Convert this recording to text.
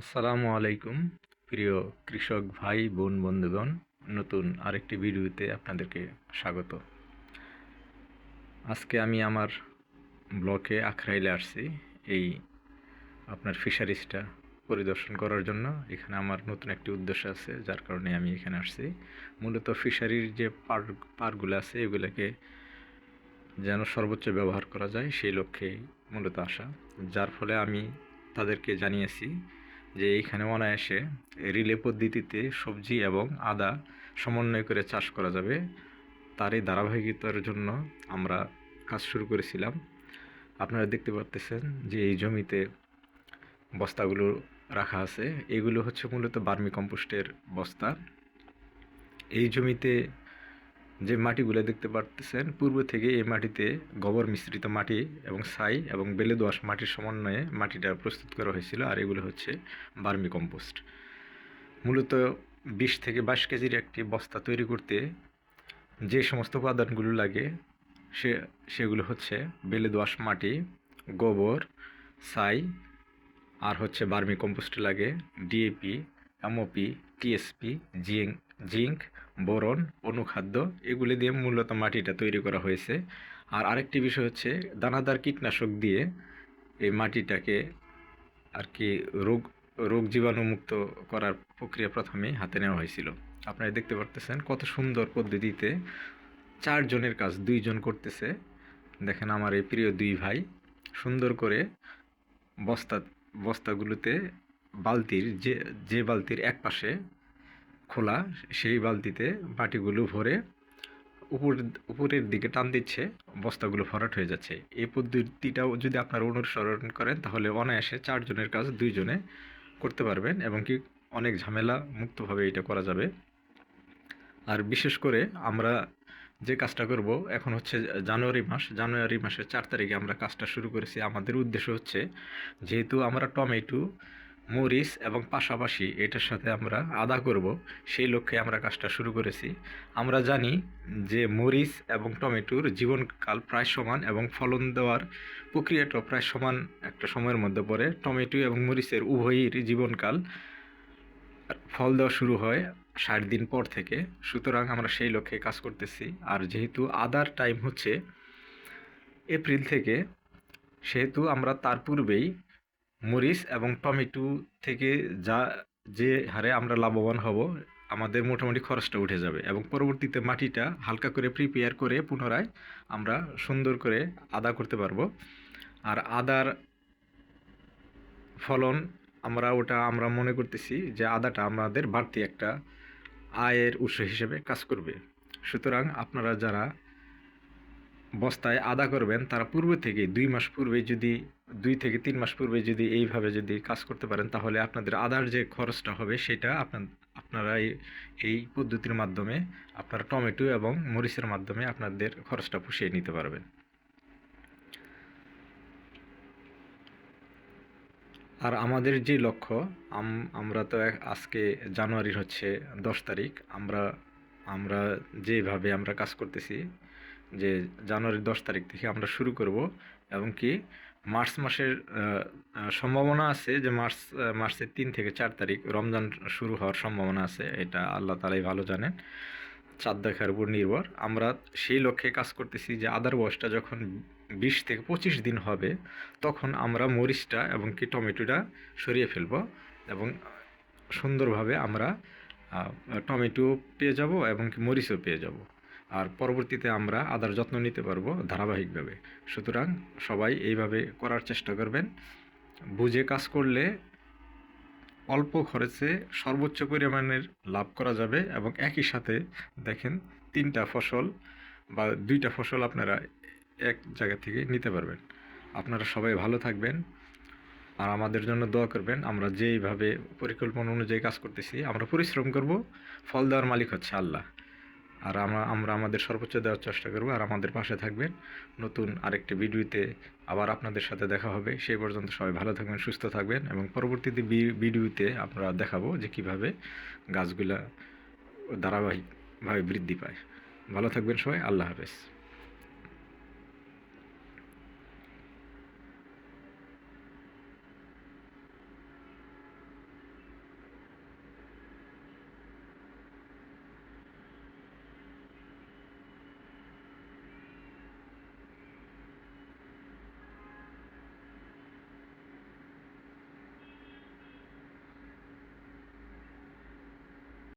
আসসালামু আলাইকুম, প্রিয় কৃষক ভাই, বোন, বন্ধুগণ, নতুন আরেকটি ভিডিওতে আপনাদেরকে স্বাগত। আজকে আমি আমার ব্লকে আখরাইলে আসছি, এই আপনার ফিশারিজটা পরিদর্শন করার জন্য। এখানে আমার নতুন একটি উদ্দেশ্য আছে, যার কারণে আমি এখানে আসছি। মূলত ফিশারির যে পার্ক পার্কগুলো আছে, এগুলোকে যেন সর্বোচ্চ ব্যবহার করা যায়, সেই লক্ষ্যে মূলত আসা। যার ফলে আমি তাদেরকে জানিয়েছি যে এইখানে অনায়াসে রিলে পদ্ধতিতে সবজি এবং আদা সমন্বয় করে চাষ করা যাবে। তারই ধারাবাহিকতার জন্য আমরা কাজ শুরু করেছিলাম। আপনারা দেখতে পারতেছেন যে এই জমিতে বস্তাগুলো রাখা আছে। এগুলো হচ্ছে মূলত বার্মি কম্পোস্টের বস্তা। এই জমিতে যে মাটিগুলো দেখতে পারতেছেন, পূর্ব থেকে এই মাটিতে গোবর মিশ্রিত মাটি এবং ছাই এবং বেলে দোয়াশ মাটির সমন্বয়ে মাটিটা প্রস্তুত করা হয়েছিল, আর এগুলো হচ্ছে বার্মি কম্পোস্ট। মূলত বিশ থেকে বাইশ কেজির একটি বস্তা তৈরি করতে যে সমস্ত উপাদানগুলো লাগে, সে, সেগুলো হচ্ছে বেলে দোআঁশ মাটি, গোবর, ছাই, আর হচ্ছে বার্মি কম্পোস্ট লাগে, DAP, MOP, TSP zinc zinc boron, অনুখাদ্য, এগুলি দিয়ে মূলত মাটিটা তৈরি করা হয়েছে। আর আরেকটি বিষয় হচ্ছে, দানাদার কীটনাশক দিয়ে এই মাটিটাকে আর কি রোগ রোগ জীবাণুমুক্ত করার প্রক্রিয়া প্রথমে হাতে নেওয়া হয়েছিল। আপনারা দেখতে পারতেছেন কত সুন্দর পদ্ধতিতে চারজনের কাজ, দুইজন করতেছে। দেখেন আমার এই প্রিয় দুই ভাই সুন্দর করে বস্তা, বস্তাগুলোতে বালতির যে যে বালতির এক পাশে খোলা, সেই বালতিতে বাটিগুলো ভরে উপর উপরের দিকে টান দিচ্ছে, বস্তাগুলো ভরাট হয়ে যাচ্ছে। এই পদ্ধতিটাও যদি আপনারা অনুসরণ করেন, তাহলে অনায়াসে চারজনের কাজ দুইজনে করতে পারবেন এবং কি অনেক ঝামেলা মুক্তভাবে এটা করা যাবে। আর বিশেষ করে আমরা যে কাজটা করব, এখন হচ্ছে জানুয়ারি মাস। জানুয়ারি মাসের চার তারিখে আমরা কাজটা শুরু করেছি। আমাদের উদ্দেশ্য হচ্ছে, যেহেতু আমরা টমেটো মরিচ এবং পাশাপাশি এটার সাথে আমরা আদা করব। সেই লক্ষ্যে আমরা কাজটা শুরু করেছি। আমরা জানি যে মরিচ এবং টমেটোর জীবনকাল প্রায় সমান এবং ফলন দেওয়ার প্রক্রিয়াটাও প্রায় সমান একটা সময়ের মধ্যে পড়ে। টমেটো এবং মরিচের উভয়ের জীবনকাল ফল দেওয়া শুরু হয় ষাট দিন পর থেকে। সুতরাং আমরা সেই লক্ষ্যে কাজ করতেছি। আর যেহেতু আদার টাইম হচ্ছে এপ্রিল থেকে, সেহেতু আমরা তার পূর্বেই মরিচ এবং টমেটো থেকে যা, যে হারে আমরা লাভবান হব, আমাদের মোটামুটি খরচটা উঠে যাবে এবং পরবর্তীতে মাটিটা হালকা করে প্রিপেয়ার করে পুনরায় আমরা সুন্দর করে আদা করতে পারব। আর আদার ফলন আমরা, ওটা আমরা মনে করতেছি যে আদাটা আমাদের বাড়তি একটা আয়ের উৎস হিসেবে কাজ করবে। সুতরাং আপনারা যারা বস্তায় আদা করবেন, তারা পূর্ব থেকে দুই মাস পূর্বে যদি, দুই থেকে তিন মাস পূর্বে যদি এইভাবে যদি কাজ করতে পারেন, তাহলে আপনাদের আদার যে খরচটা হবে, সেটা আপনার আপনারা এই পদ্ধতির মাধ্যমে আপনারা টমেটো এবং মরিচের মাধ্যমে আপনাদের খরচটা পুষিয়ে নিতে পারবেন। আর আমাদের যে লক্ষ্য আমরা তো আজকে জানুয়ারির হচ্ছে দশ তারিখ, আমরা আমরা যেভাবে আমরা কাজ করতেছি যে জানুয়ারির দশ তারিখ থেকে আমরা শুরু করব এবং কি মার্চ মাসের সম্ভাবনা আছে যে মার্চ মার্চের তিন থেকে চার তারিখ রমজান শুরু হওয়ার সম্ভাবনা আছে, এটা আল্লাহ তালাই ভালো জানেন। চাঁদ দেখার উপর নির্ভর। আমরা সেই লক্ষ্যে কাজ করতেছি যে আদার বয়সটা যখন বিশ থেকে পঁচিশ দিন হবে, তখন আমরা মরিচটা এবং কি টমেটোটা সরিয়ে ফেলব এবং সুন্দরভাবে আমরা টমেটো পেয়ে যাব এবং কি মরিচও পেয়ে যাব। আর পরবর্তীতে আমরা আদার যত্ন নিতে পারব ধারাবাহিকভাবে। সুতরাং সবাই এইভাবে করার চেষ্টা করবেন। বুঝে কাজ করলে অল্প খরচে সর্বোচ্চ পরিমাণের লাভ করা যাবে এবং একই সাথে দেখেন তিনটা ফসল বা দুইটা ফসল আপনারা এক জায়গা থেকে নিতে পারবেন। আপনারা সবাই ভালো থাকবেন আর আমাদের জন্য দোয়া করবেন। আমরা যেইভাবে পরিকল্পনা অনুযায়ী কাজ করতেছি, আমরা পরিশ্রম করব। ফল দেওয়ার মালিক হচ্ছে আল্লাহ। আর আমরা আমরা আমাদের সর্বোচ্চ দেওয়ার চেষ্টা করব আর আমাদের পাশে থাকবেন। নতুন আরেকটি ভিডিওতে আবার আপনাদের সাথে দেখা হবে। সেই পর্যন্ত সবাই ভালো থাকবেন, সুস্থ থাকবেন এবং পরবর্তীতে ভিডিওতে আমরা দেখাবো যে কীভাবে গাছগুলা ধারাবাহিকভাবে বৃদ্ধি পায়। ভালো থাকবেন সবাই, আল্লাহ হাফেজ।